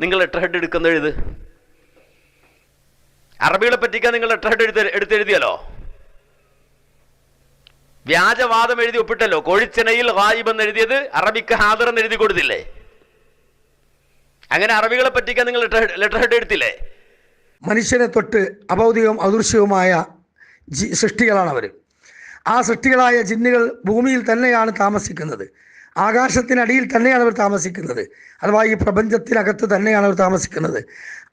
നിങ്ങൾ letter head എടുക്കുന്ന എഴുത് അറബികളെ പറ്റിക്കാൻ നിങ്ങൾ ലെറ്റർ ഹെഡ് എടുത്ത് എടുത്തെഴുതിയല്ലോ വ്യാജവാദം എഴുതി ഒപ്പിട്ടല്ലോ. കോഴിച്ചെനയിൽ ഗായിബ് എന്ന് എഴുതിയത് അറബിക്ക് ഹാദർ എന്ന് എഴുതി കൊടുത്തില്ലേ? അങ്ങനെ അറബികളെ പറ്റിക്കാൻ നിങ്ങൾ ലെറ്റർ ഹെഡ് എടുത്തില്ലേ? മനുഷ്യനെ തൊട്ട് അഭൗതികവും അദൃശ്യവുമായ സൃഷ്ടികളാണ് അവർ ആ സൃഷ്ടികളായ ജിന്നുകൾ ഭൂമിയിൽ തന്നെയാണ് താമസിക്കുന്നത്. ആകാശത്തിനടിയിൽ തന്നെയാണ് അവർ താമസിക്കുന്നത്. അഥവാ ഈ പ്രപഞ്ചത്തിനകത്ത് തന്നെയാണ് അവർ താമസിക്കുന്നത്.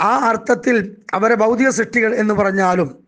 ആ അർത്ഥത്തിൽ അവരെ ഭൗതിക സൃഷ്ടികൾ എന്ന് പറഞ്ഞാലും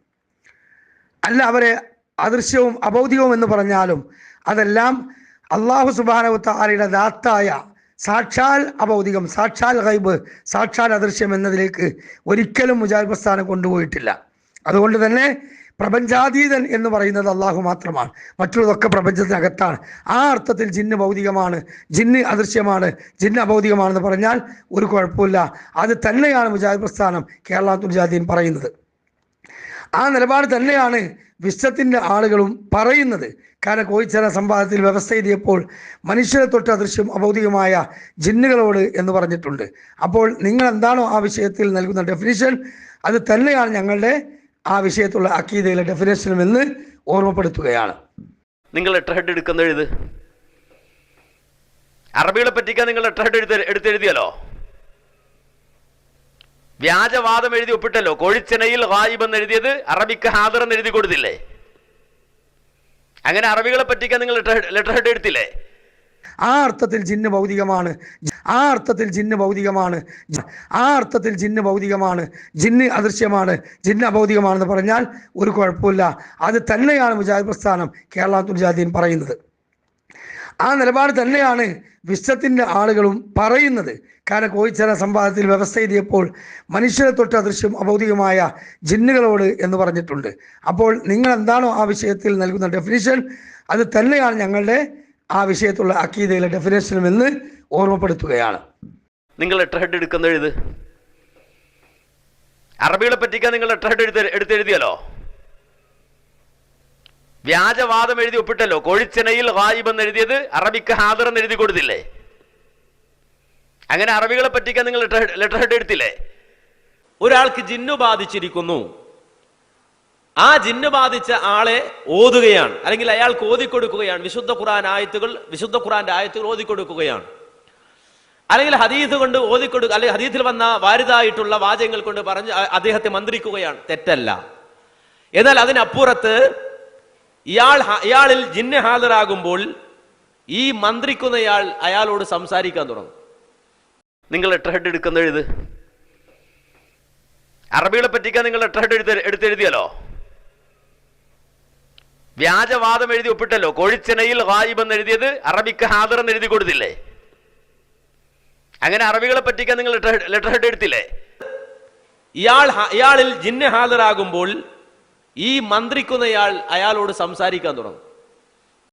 അല്ല അവരെ അദൃശ്യവും അഭൗതികവും എന്ന് പറഞ്ഞാലും അതെല്ലാം അള്ളാഹു സുബാനവുത്താലയുടെ ദാത്തായ സാക്ഷാൽ അഭൗതികം സാക്ഷാൽ ഹൈബ് സാക്ഷാൽ അദൃശ്യം എന്നതിലേക്ക് ഒരിക്കലും മുജാൽ പ്രസ്ഥാനം കൊണ്ടുപോയിട്ടില്ല. അതുകൊണ്ട് തന്നെ പ്രപഞ്ചാതീതൻ എന്ന് പറയുന്നത് അള്ളാഹു മാത്രമാണ്. മറ്റുള്ളതൊക്കെ പ്രപഞ്ചത്തിനകത്താണ്. ആ അർത്ഥത്തിൽ ജിന്ന് ഭൗതികമാണ്. ജിന്ന് അദൃശ്യമാണ്. ജിന്ന് അഭൗതികമാണെന്ന് പറഞ്ഞാൽ ഒരു കുഴപ്പമില്ല. അത് തന്നെയാണ് മുജാഹിദ് പ്രസ്ഥാനം കേരള മുജാഹിദീൻ പറയുന്നത്. ആ നിലപാട് തന്നെയാണ് വിശ്വത്തിന്റെ ആളുകളും പറയുന്നത്. കാരണം കോയിച്ചന സംവാദത്തിൽ വ്യവസ്ഥ എഴുതിയപ്പോൾ മനുഷ്യരെ തൊട്ട് അദൃശ്യം അഭൗതികമായ ജിന്നുകളോട് എന്ന് പറഞ്ഞിട്ടുണ്ട്. അപ്പോൾ നിങ്ങൾ എന്താണോ ആ വിഷയത്തിൽ നൽകുന്ന ഡെഫിനിഷൻ അത് തന്നെയാണ് ഞങ്ങളുടെ ആ വിഷയത്തുള്ള അക്കീതയിലെ ഡെഫിനേഷനും എന്ന് ഓർമ്മപ്പെടുത്തുകയാണ്. നിങ്ങൾ ലെറ്റർ ഹെഡ് എടുക്കുന്ന എഴുത്? അറബികളെ പറ്റിക്കാൻ നിങ്ങൾ ലെറ്റർ ഹെഡ് എടുത്ത് എടുത്തെഴുതിയല്ലോ വ്യാജവാദം എഴുതി ഒപ്പിട്ടല്ലോ. കോഴിച്ചെനയിൽ ഗായിബ് എന്ന് എഴുതിയത് അറബിക്ക് ഹാദർ എന്ന് എഴുതി കൊടുത്തില്ലേ? അങ്ങനെ അറബികളെ പറ്റിക്കാൻ നിങ്ങൾ ലെറ്റർ ഹെഡ് എടുത്തില്ലേ? ആ അർത്ഥത്തിൽ ജിന്ന് ഭൗതികമാണ്. ആ അർത്ഥത്തിൽ ജിന്ന് ഭൗതികമാണ്. ആ അർത്ഥത്തിൽ ജിന്ന് ഭൗതികമാണ്. ജിന്ന് അദൃശ്യമാണ്. ജിന്ന് അഭൗതികമാണെന്ന് പറഞ്ഞാൽ ഒരു കുഴപ്പമില്ല. അത് തന്നെയാണ് മുജാഹിദ് പ്രസ്ഥാനം കേരള മുജാഹിദീൻ പറയുന്നത്. ആ നിലപാട് തന്നെയാണ് വിശ്വത്തിന്റെ ആളുകളും പറയുന്നത്. കാരണം കോയിച്ചന സംവാദത്തിൽ വ്യവസ്ഥ എഴുതിയപ്പോൾ മനുഷ്യരെ തൊട്ട് അദൃശ്യം അഭൗതികമായ ജിന്നുകളോട് എന്ന് പറഞ്ഞിട്ടുണ്ട്. അപ്പോൾ നിങ്ങൾ എന്താണോ ആ വിഷയത്തിൽ നൽകുന്ന ഡെഫിനിഷൻ അത് തന്നെയാണ് ഞങ്ങളുടെ ആ വിഷയത്തുള്ള അക്കീതയിലെ ഡെഫിനേഷനും എന്ന് ഓർമ്മപ്പെടുത്തുകയാണ്. നിങ്ങൾ ലെറ്റർ ഹെഡ് എടുക്കുന്ന എഴുത് അറബികളെ പറ്റിക്കാൻ നിങ്ങൾ ലെറ്റർ ഹെഡ് എടുത്ത് എടുത്തെഴുതിയല്ലോ വ്യാജവാദം എഴുതി ഒപ്പിട്ടല്ലോ. കോഴിച്ചെനയിൽ ഗായിബ് എന്ന് എഴുതിയത് അറബിക്ക് ഹാദർ എന്ന് എഴുതി കൊടുത്തില്ലേ? അങ്ങനെ അറബികളെ പറ്റിക്കാൻ നിങ്ങൾ ലെറ്റർ ഹെഡ് എടുത്തില്ലേ? ഒരാൾക്ക് ജിന്നു ബാധിച്ചിരിക്കുന്നു. ആ ജിന്ന് ബാധിച്ച ആളെ ഓതുകയാണ്. അല്ലെങ്കിൽ അയാൾക്ക് ഓതിക്കൊടുക്കുകയാണ്. വിശുദ്ധ ഖുറാൻ ആയത്തുകൾ വിശുദ്ധ ഖുറാന്റെ ആയത്തുകൾ ഓതിക്കൊടുക്കുകയാണ്. അല്ലെങ്കിൽ ഹദീസ് കൊണ്ട് ഓതിക്കൊടുക്കുക അല്ലെങ്കിൽ ഹദീസിൽ വന്ന വാരിതായിട്ടുള്ള വാചകങ്ങൾ കൊണ്ട് പറഞ്ഞ് അദ്ദേഹത്തെ മന്ത്രിക്കുകയാണ്. തെറ്റല്ല. എന്നാൽ അതിനപ്പുറത്ത് ഇയാൾ ഇയാളിൽ ജിന്ന് ഹാജരാകുമ്പോൾ ഈ മന്ത്രിക്കുന്നയാൾ അയാളോട് സംസാരിക്കാൻ തുടങ്ങും. നിങ്ങൾ ലെറ്റർ ഹെഡ് എടുക്കുന്ന എഴുത് അറബികളെ പറ്റിക്കാൻ നിങ്ങൾ ലെറ്റർ ഹെഡ് എടുത്ത് എടുത്തെഴുതിയല്ലോ വ്യാജവാദം എഴുതി ഒപ്പിട്ടല്ലോ. കോഴിച്ചെനയിൽ ഗായിബ് എന്ന് എഴുതിയത് അറബിക്ക് ഹാദർ എന്ന് എഴുതി കൊടുത്തില്ലേ? അങ്ങനെ അറബികളെ പറ്റിക്കാൻ നിങ്ങൾ ലെറ്റർ ഹെഡ് എടുത്തില്ലേ? ഇയാൾ ഇയാളിൽ ജിന്ന് ഹാജരാകുമ്പോൾ ഈ മന്ത്രിക്കുന്നയാൾ അയാളോട് സംസാരിക്കാൻ തുടങ്ങും.